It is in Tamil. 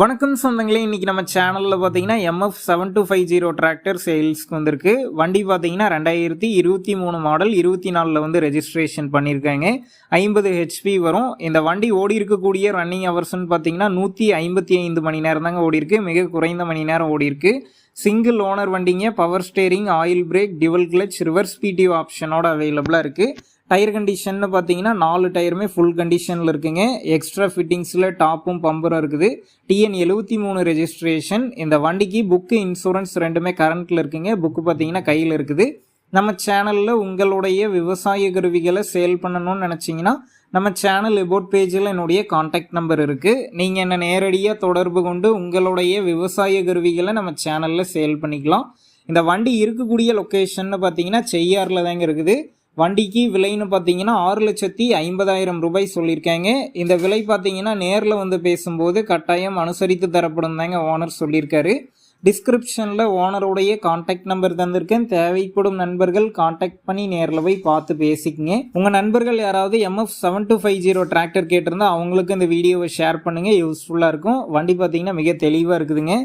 வணக்கம் சொந்தங்களே இன்றைக்கி நம்ம சேனலில் பார்த்தீங்கன்னா MF seven two five zero tractor சேல்ஸ்க்கு வந்திருக்கு. வண்டி பார்த்தீங்கன்னா ரெண்டாயிரத்தி இருபத்தி மூணு மாடல் இருபத்தி நாலில் வந்து ரெஜிஸ்ட்ரேஷன் பண்ணியிருக்காங்க ஐம்பது ஹெச்பி வரும். இந்த வண்டி ஓடி இருக்கக்கூடிய ரன்னிங் ஹவர்ஸ்னு பார்த்தீங்கன்னா நூற்றி ஐம்பத்தி ஐந்து மணி நேரம் தாங்க ஓடி இருக்கு. மிக குறைந்த மணி நேரம் ஓடி இருக்கு. சிங்கிள் ஓனர் வண்டிங்க power steering oil brake dual clutch reverse PTO ஆப்ஷனோட அவைலபிளாக இருக்குது டயர் கண்டிஷன்னு பார்த்தீங்கன்னா நாலு டயருமே ஃபுல் கண்டிஷனில் இருக்குங்க. எக்ஸ்ட்ரா ஃபிட்டிங்ஸில் டாப்பும் பம்பரும் இருக்குது. டிஎன் எழுபத்தி மூணு ரெஜிஸ்ட்ரேஷன் இந்த வண்டிக்கு புக்கு இன்சூரன்ஸ் ரெண்டுமே கரண்ட்டில் இருக்குங்க. புக்கு பார்த்தீங்கன்னா கையில் இருக்குது. நம்ம சேனலில் உங்களுடைய விவசாய கருவிகளை சேல் பண்ணணும்னு நினச்சிங்கன்னா நம்ம சேனல் எபோட் பேஜில் என்னுடைய காண்டாக்ட் நம்பர் இருக்குது நீங்கள் என்ன நேரடியாக தொடர்பு கொண்டு உங்களுடைய விவசாய கருவிகளை நம்ம சேனலில் சேல் பண்ணிக்கலாம். இந்த வண்டி இருக்கக்கூடிய லொக்கேஷன்னு பார்த்தீங்கன்னா செய்யாறில் தாங்க இருக்குது. வண்டிக்கு விலைன்னு பார்த்தீங்கன்னா ஆறு லட்சத்தி ஐம்பதாயிரம் ரூபாய் சொல்லியிருக்காங்க. இந்த விலை பார்த்தீங்கன்னா நேரில் வந்து பேசும்போது கட்டாயம் அனுசரித்து தரப்படும் தாங்க ஓனர் சொல்லியிருக்காரு. டிஸ்கிரிப்ஷனில் ஓனருடைய காண்டாக்ட் நம்பர் தந்திருக்கேன். தேவைப்படும் நண்பர்கள் காண்டாக்ட் பண்ணி நேரில் போய் பார்த்து பேசிக்கங்க. உங்கள் நண்பர்கள் யாராவது MF seven two five zero tractor கேட்டிருந்தா அவங்களுக்கு இந்த வீடியோவை ஷேர் பண்ணுங்கள் யூஸ்ஃபுல்லாக இருக்கும். வண்டி பார்த்தீங்கன்னா மிக தெளிவாக இருக்குதுங்க.